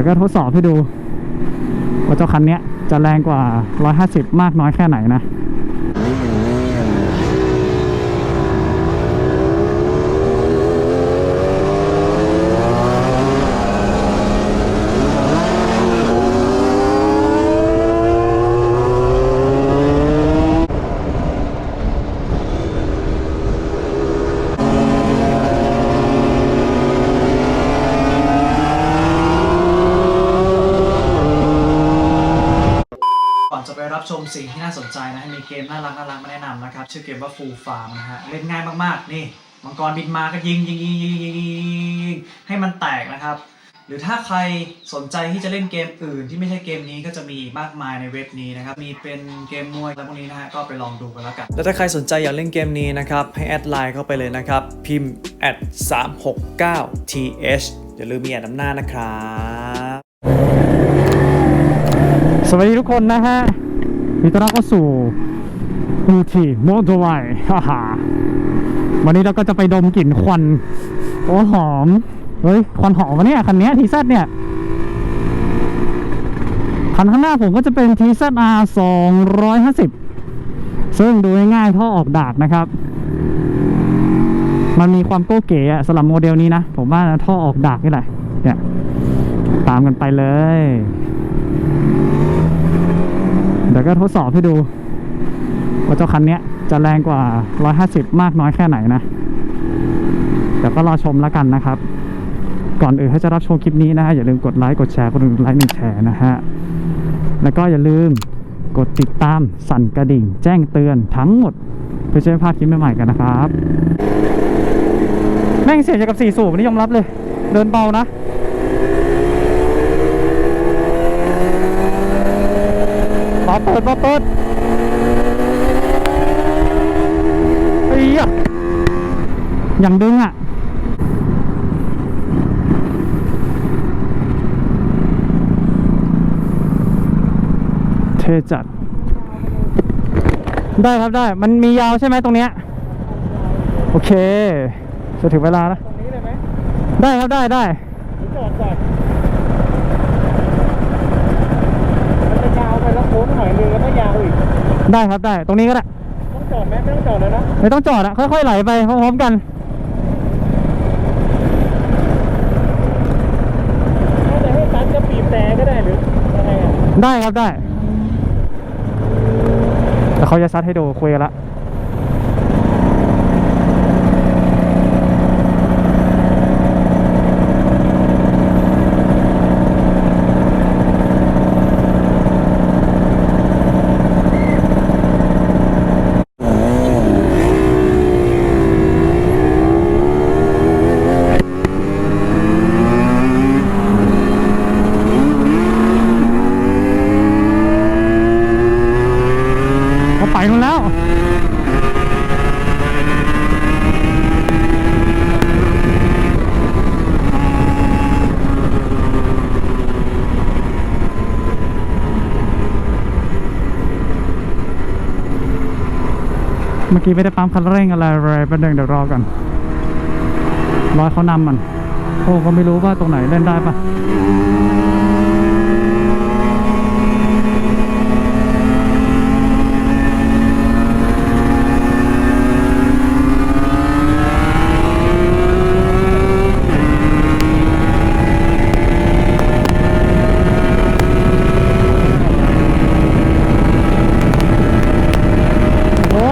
ยวก็ทดสอบให้ดู ว่าเจ้าคันนี้จะแรงกว่า 150 มากน้อยแค่ไหนนะ ก่อนจะไปรับชมสิ่งที่น่าสนใจนะมีเกมน่ารักน่ารักมาแนะนำนะครับ ชื่อเกมว่า Full Farm นะฮะเล่นง่ายมากๆนี่มังกรบินมาก็ยิงยิงยิงยิงยิงยิงยิงให้มันแตกนะครับ หรือถ้าใครสนใจที่จะเล่นเกมอื่นที่ไม่ใช่เกมนี้ก็จะมีอีกมากมายในเว็บนี้นะครับ มีเป็นเกมมวยอะไรพวกนี้นะฮะก็ไปลองดูกันแล้วกัน แล้วถ้าใครสนใจอยากเล่นเกมนี้นะครับ ให้แอดไลน์เข้าไปเลยนะครับ พิมพ์ at 369 th อย่าลืมมีแอดนำหน้านะครับสวัสดีทุกคนนะฮะยินดีต้อนรับเข้าสู่ อูทีโมโตไวฮ่าฮ่าวันนี้เราก็จะไปดมกลิ่นควัน โอ้หอม เฮ้ย ควันหอมวะเนี่ย คันนี้ทีเซเนี่ย คันข้างหน้าผมก็จะเป็น TZR 250 ซึ่งดูง่ายๆท่อออกดากนะครับ มันมีความโก้เก๋อะสำหรับโมเดลนี้นะ ผมว่าท่อออกดากนี่แหละ เนี่ย ตามกันไปเลย เดี๋ยวก็ทดสอบให้ดู ว่าเจ้าคันนี้จะแรงกว่า 150 มากน้อยแค่ไหนนะ เดี๋ยวก็รอชมแล้วกันนะครับ ก่อนอื่นถ้าจะรับชมคลิปนี้นะฮะอย่าลืมกดไลค์กดแชร์กดไลค์หนึ่งแชร์นะฮะ แล้วก็อย่าลืมกดติดตามสั่นกระดิ่ง แจ้งเตือนทั้งหมดเพื่อจะไม่พลาดคลิปใหม่ๆกันนะครับ แม่งเสียงจากกับสี่สูบนี่ยอมรับเลย เดินเบานะมาเปิดมาเปิดไอ้ ยะอย่างดึงอะเทจัด ได้ครับได้ มันมียาวใช่ไหมตรงเนี้ย โอเค จะถึงเวลาแล้วตรงนี้เลยไหมได้ครับได้ได้หรือจอดก่อนมันจะยาวไปแล้วโค้งหน่อยนึงแล้วก็ยาวอีก ได้ครับได้ ตรงนี้ก็ได้ ต้องจอดไหมไม่ต้องจอดเลยนะไม่ต้องจอดอะค่อยๆไหลไปพร้อมๆกันถ้าจะให้ตัดก็บีบแต่ก็ได้หรือยังไงอะได้ครับได้แต่เขาจะซัดให้ดูคุยกันละ เมื่อกี้ไม่ได้ปั๊มคันเร่งอะไรเลยเป็นหนึ่งเดี๋ยวรอก่อนรอเขานำมัน โอ้ก็ไม่รู้ว่าตรงไหนเล่นได้ปะ โอ้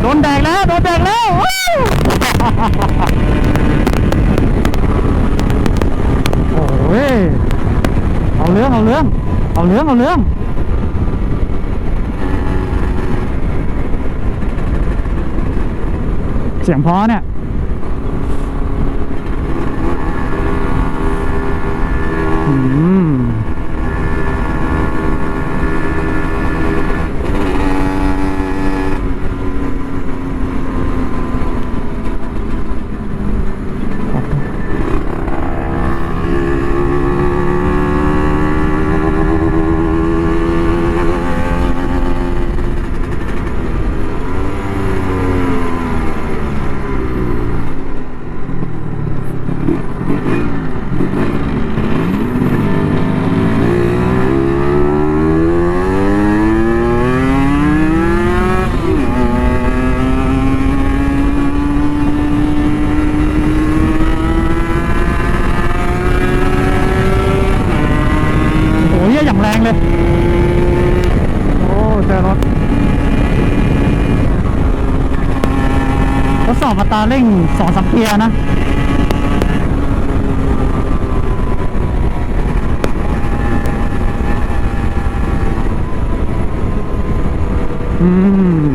โดนแดงแล้ว โดนแดงแล้ววู้โอ้ย เอาเรื่องเอาเรื่องเอาเรื่องเอาเรื่องเสียงพอเนี่ย เร่งสองสามเปียร์นะอืม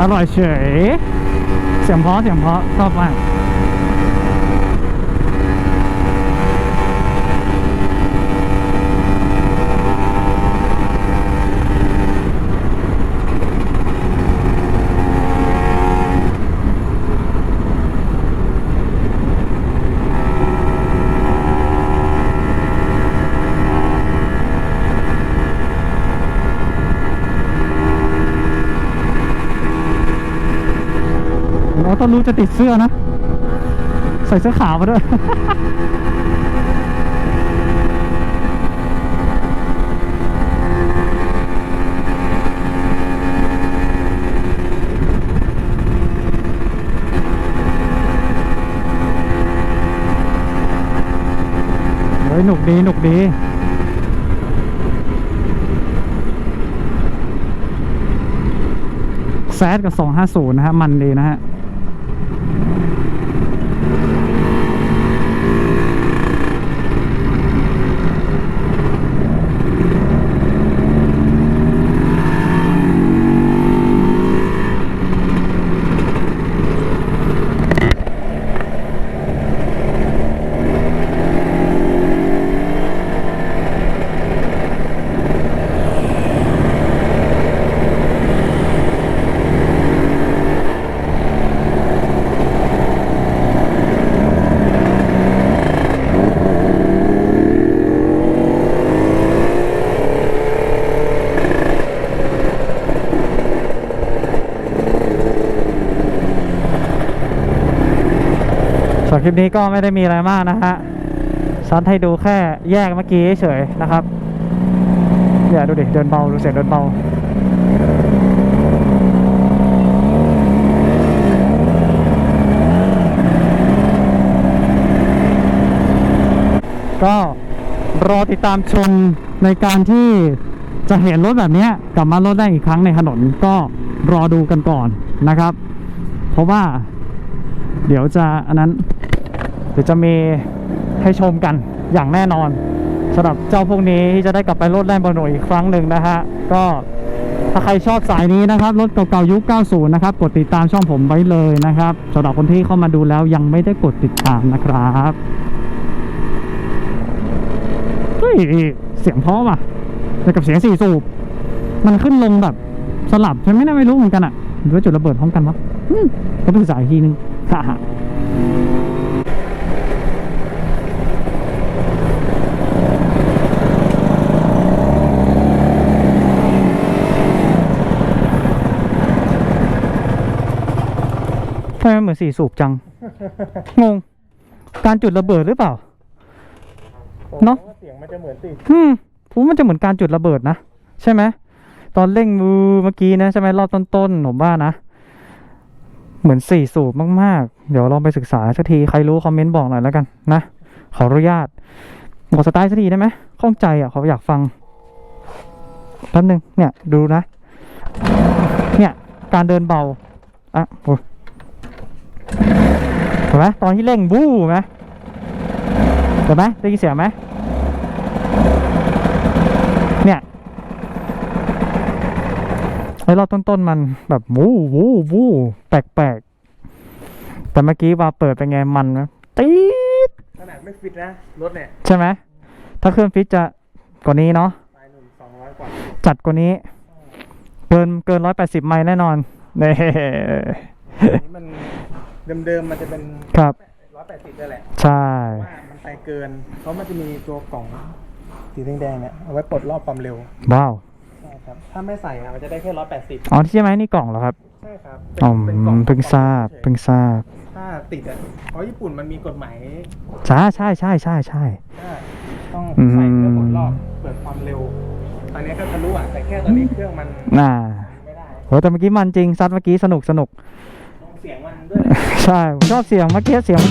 อร่อยเฉย เสียงเพาะเสียงเพาะชอบมาก เรู้จะติดเสื้อนะ ใส่เสื้อขาวมาด้วยเฮ้ยหนุกดีหนุกดีแซดกับ 250 นะฮะ มันดีนะฮะ วนคลิปนี้ก็ไม่ได้มีอะไรมากนะฮะซัดให้ดูแค่แยกเมื่อกี้เฉยๆนะครับอย่าดูดิเดินเบาดูเสียงเดินเบาก็รอติดตามชมในการที่จะเห็นรถแบบนี้กลับมารถได้อีกครั้งในถนนก็รอดูกันก่อนนะครับ เพราะว่าเดี๋ยวจะอันนั้น ดี๋ยวจะมีให้ชมกันอย่างแน่นอนสำหรับเจ้าพวกนี้ที่จะได้กลับไปรถแรงบอลหน่วยอีกครั้งหนึ่งนะฮะก็ถ้าใครชอบสายนี้นะครับ รถเก่าๆยุค 90 นะครับ กดติดตามช่องผมไว้เลยนะครับสำหรับคนที่เข้ามาดูแล้วยังไม่ได้กดติดตามนะครับเฮ้ยเสียงเพราะว่ะแต่กับเสียงสี่สูบ มันขึ้นลงแบบสลับฉันไม่น่าไม่รู้เหมือนกันอะหรือว่าจุดระเบิดพร้อมกันวะก็เป็นสายทีนึงฮ่า ทำไมมันเหมือนสี่สูบจัง งง การจุดระเบิดหรือเปล่า เนอะผมว่เสียงมันจะเหมือนติอืมผมว่ามันจะเหมือนการจุดระเบิดนะ ใช่ไหม ตอนเร่งมือเมื่อกี้นะใช่ไหมรอบต้นๆผมว่านะ เหมือนสี่สูบมากๆ เดี๋ยวลองไปศึกษาสักที ใครรู้คอมเมนต์บอกหน่อยแล้วกันนะ ขออนุญาตกดสไตล์สักทีได้ไหมข้องใจอะเขาอยากฟังแป๊บนึงเนี่ยดูนะ เนี่ยการเดินเบา อะโอ้ย เห็นไหมตอนที่เร่งบู๊ไหมเห็นไหมได้ยินเสียงไหมเนี่ยไอ้รอบต้นๆมันแบบวู้วู้วู้แปลกๆ แต่เมื่อกี้ว่าเปิดเป็นไงมันนะตีดขนาดไม่ฟิตนะ รถเนี่ย ใช่ไหมถ้าเครื่องฟิตจะกว่านี้เนาะปลายหนุ่มสองร้อยกว่าจัดกว่านี้ เกินเกินร้อยแปดสิบไมล์แน่นอนเน่อันนี้มัน เดิมๆมันจะเป็นครับร้อยแปดสิบเลยแหละใช่ ว่ามันไปเกิน เพราะมันจะมีตัวกล่องสีแดงๆเนี่ยเอาไว้ปลดรอบความเร็วว้าวใช่ครับถ้าไม่ใส่อะมันจะได้แค่ร้อยแปดสิบอ๋อที่ใช่ไหมนี่กล่องเหรอครับใช่ครับอ๋อเป็นกล่องเพิ่งทราบเฉยๆเพิ่งทราบถ้าติดอะเพราะญี่ปุ่นมันมีกฎหมายใช่ใช่ใช่ใช่ใช่ ว่าต้องอืมใส่เพื่อปลดรอบเปิดความเร็วตอนนี้ก็ทะลุอะแต่แค่ตอนนี้เครื่องมันน่า ไม่ได้ โหแต่เมื่อกี้มันจริงซัดเมื่อกี้สนุกสนุกลงเสียงมัน ด้วยใช่ผมชอบเสียงเมื่อกี้เสียง